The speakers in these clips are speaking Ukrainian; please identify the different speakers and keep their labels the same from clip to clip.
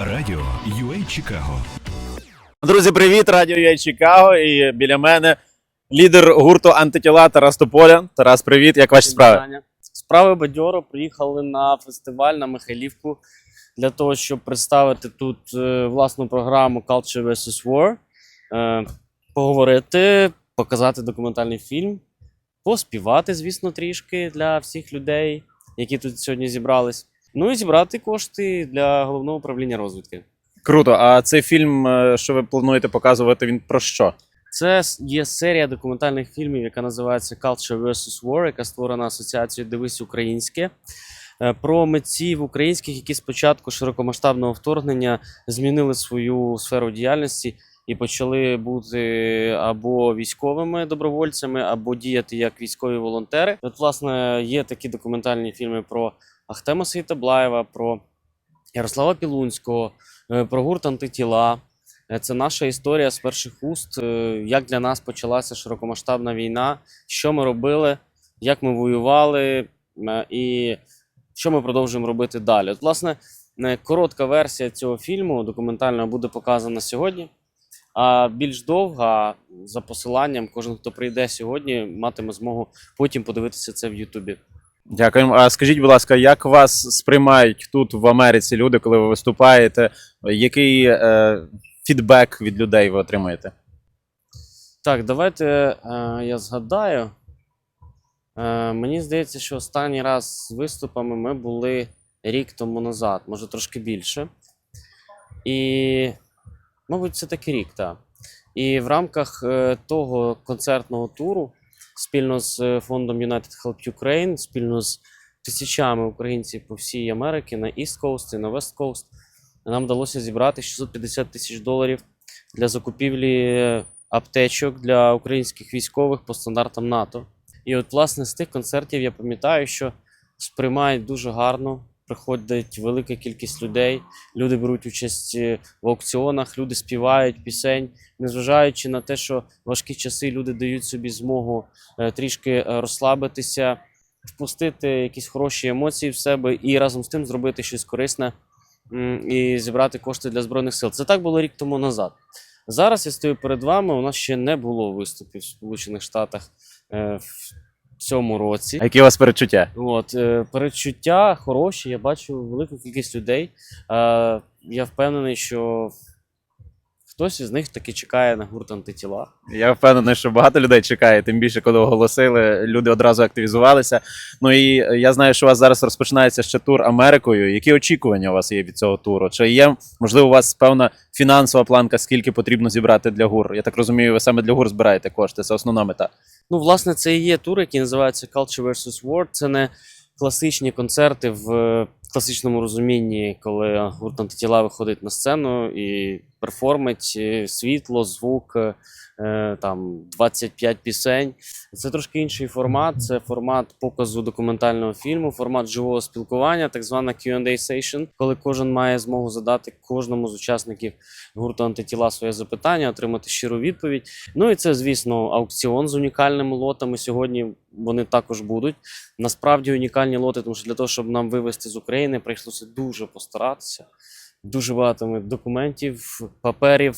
Speaker 1: Радіо UA Чикаго
Speaker 2: Друзі, привіт! Радіо Я Чикаго. І біля мене лідер гурту антитіла Тарас Тополя. Тарас, привіт, як ваші справи?
Speaker 3: Справи бадьоро приїхали на фестиваль на Михайлівку для того, щоб представити тут е, власну програму Culture vs. War, е, поговорити, показати документальний фільм, поспівати, звісно, трішки для всіх людей, які тут сьогодні зібрались. Ну і зібрати кошти для головного управління розвідки.
Speaker 2: Круто. А цей фільм, е, що ви плануєте показувати, він про що?
Speaker 3: Це є серія документальних фільмів, яка називається Culture vs. War, яка створена асоціацією Дивись Українське. е, Про митців українських, які спочатку широкомасштабного вторгнення змінили свою сферу діяльності і почали бути або військовими добровольцями, або діяти як військові волонтери. От, власне, є такі документальні фільми про Ахтема Сейтаблаєва, про Ярослава Пілунського, е, про гурт антитіла. Е, Це наша історія з перших уст, е, як для нас почалася широкомасштабна війна, що ми робили, як ми воювали і що ми продовжуємо робити далі. От, власне, коротка версія цього фільму документального буде показана сьогодні. А більш довга, за посиланням, кожен, хто прийде сьогодні, матиме змогу потім подивитися це в Ютубі.
Speaker 2: Дякуємо. А скажіть, будь ласка, як вас сприймають тут в Америці люди, коли ви виступаєте? Який е, фідбек від людей ви отримуєте?
Speaker 3: Так, давайте е, я згадаю. Е, мені здається, що останній раз з виступами ми були рік тому назад, може трошки більше. І, мабуть, це таки рік, так. І в рамках е, того концертного туру спільно з е, фондом United Help Ukraine, спільно з тисячами українців по всій Америці на East Coast і на West Coast, нам вдалося зібрати 650 тисяч доларів для закупівлі аптечок для українських військових по стандартам НАТО. І от, власне, з тих концертів я пам'ятаю, що сприймають дуже гарно. Приходить велика кількість людей, люди беруть участь е, в аукціонах, люди співають пісень, незважаючи на те, що важкі часи люди дають собі змогу е, трішки е, розслабитися, впустити якісь хороші емоції в себе і разом з тим зробити щось корисне і зібрати кошти для збройних сил. Це так було рік тому назад. Зараз я стою перед вами. У нас ще не було виступів в Сполучених Штатах цьому році.
Speaker 2: А які у вас перечуття?
Speaker 3: От, е, передчуття хороші, я бачу велику кількість людей. Е, я впевнений, що хтось із них таки чекає на гурт антитіла.
Speaker 2: Я впевнений, що багато людей чекає, тим більше, коли оголосили, люди одразу активізувалися. Ну і я знаю, що у вас зараз розпочинається ще тур Америкою. Які очікування у вас є від цього туру? Чи є можливо у вас певна фінансова планка, скільки потрібно зібрати для гур? Я так розумію, ви саме для гур збираєте кошти. Це основна мета.
Speaker 3: Ну, власне, це і є тур, який називається Culture vs. War. Це не класичні концерти в е, класичному розумінні, коли гурт антитіла виходить на сцену і перформить е, світло, звук, е, там 25 пісень. Це трошки інший формат. Це формат показу документального фільму, формат живого спілкування, так звана Q&A session, коли кожен має змогу задати кожному з учасників гурту антитіла своє запитання, отримати щиру відповідь. Ну і це, звісно, аукціон з унікальними лотами. Сьогодні вони також будуть. Насправді унікальні лоти, тому що для того, щоб нам вивезти з України, прийшлося дуже постаратися. Дуже багато ми документів, паперів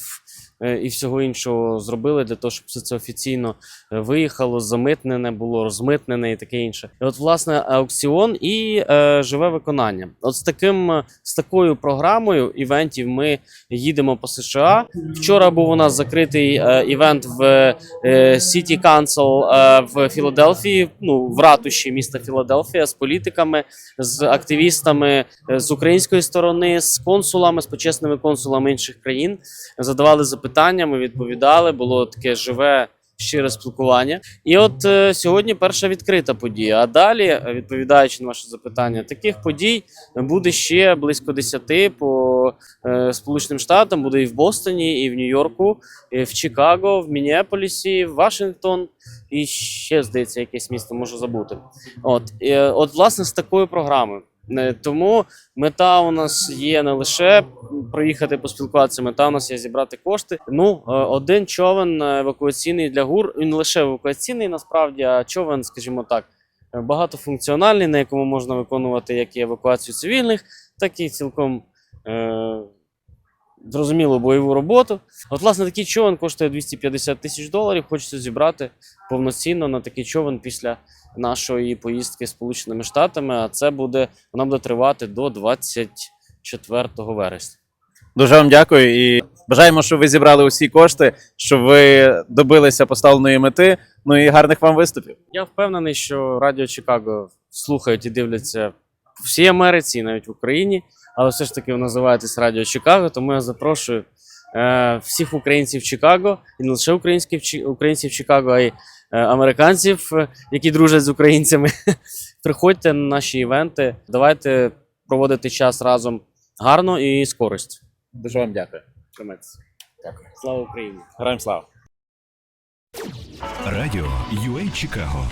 Speaker 3: е, і всього іншого зробили для того, щоб все це офіційно е, виїхало, замитнене було, розмитнене і таке інше. І от, власне, аукціон і е, живе виконання. От з таким е, з такою програмою івентів ми їдемо по США. Вчора був у нас закритий е, івент в е, City Council е, в Філадельфії, ну в ратуші міста Філадельфія з політиками, з активістами е, з української сторони, з консулами, з почесними консулами інших країн. Задавали запитання, ми відповідали. Було таке живе. Щире спілкування, і от е, сьогодні перша відкрита подія. А далі, е, відповідаючи на ваше запитання, таких подій буде ще близько 10 по е, Сполученим Штатам. Буде і в Бостоні, і в Нью-Йорку, і в Чикаго, в Міннеаполісі, в Вашингтон і ще здається, якесь місто можу забути. От, е, от власне з такою програмою. Е, Тому мета у нас є не лише проїхати поспілкуватися, мета у нас є зібрати кошти. Ну, е, один човен е, евакуаційний для гур, він лише евакуаційний, насправді, а човен, скажімо так, багатофункціональний, на якому можна виконувати як і евакуацію цивільних, так і цілком зрозумілу бойову роботу. От, власне, такий човен коштує 250 тисяч доларів. Хочеться зібрати повноцінно на такий човен після нашої поїздки Сполученими Штатами. А це буде вона буде тривати до 24 вересня.
Speaker 2: Дуже вам дякую і бажаємо, щоб ви зібрали усі кошти, щоб ви добилися поставленої мети. Ну і гарних вам виступів.
Speaker 3: Я впевнений, що Радіо Чикаго слухають і дивляться в всій Америці, і навіть в Україні. Але все ж таки ви називаєтесь Радіо Чикаго, тому я запрошую е, всіх українців Чикаго, і не лише українських українців Чикаго, а й е, американців, е, які дружать з українцями. Приходьте на наші івенти. Давайте проводити час разом гарно і з користю.
Speaker 2: Дуже вам дякую.
Speaker 3: Тримайтеся. Дякую. Слава Україні!
Speaker 2: Героям слава!
Speaker 1: Радіо UA Чикаго